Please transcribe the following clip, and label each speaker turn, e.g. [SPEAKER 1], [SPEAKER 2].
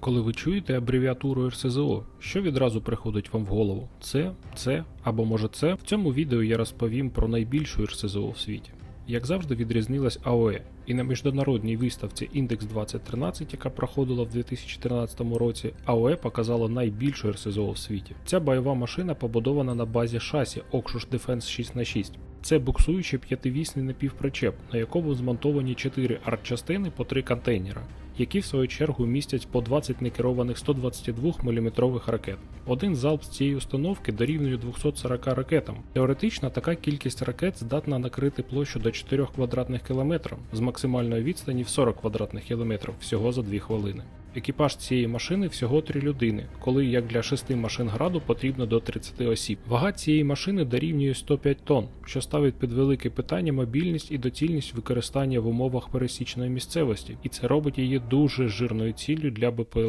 [SPEAKER 1] Коли ви чуєте абревіатуру РСЗО, що відразу приходить вам в голову? Це, це або може це? В цьому відео я розповім про найбільшу РСЗО в світі. Як завжди відрізнилась АОЕ, і на міжнародній виставці Індекс 2013, яка проходила в 2013 році, АОЕ показала найбільшу РСЗО в світі. Ця бойова машина побудована на базі шасі Oxus Defense 6х6. Це буксуючий п'ятивісний напівпричеп, на якому змонтовані 4 артчастини по 3 контейнера, які в свою чергу містять по 20 некерованих 122 мм ракет. Один залп з цієї установки дорівнює 240 ракетам. Теоретично така кількість ракет здатна накрити площу до 4 квадратних кілометрів з максимальної відстані в 40 квадратних кілометрів всього за 2 хвилини. Екіпаж цієї машини всього 3 людини, коли як для 6 машин граду потрібно до 30 осіб. Вага цієї машини дорівнює 105 тонн, що ставить під велике питання мобільність і доцільність використання в умовах пересічної місцевості, і це робить її дуже жирною ціллю для БПЛА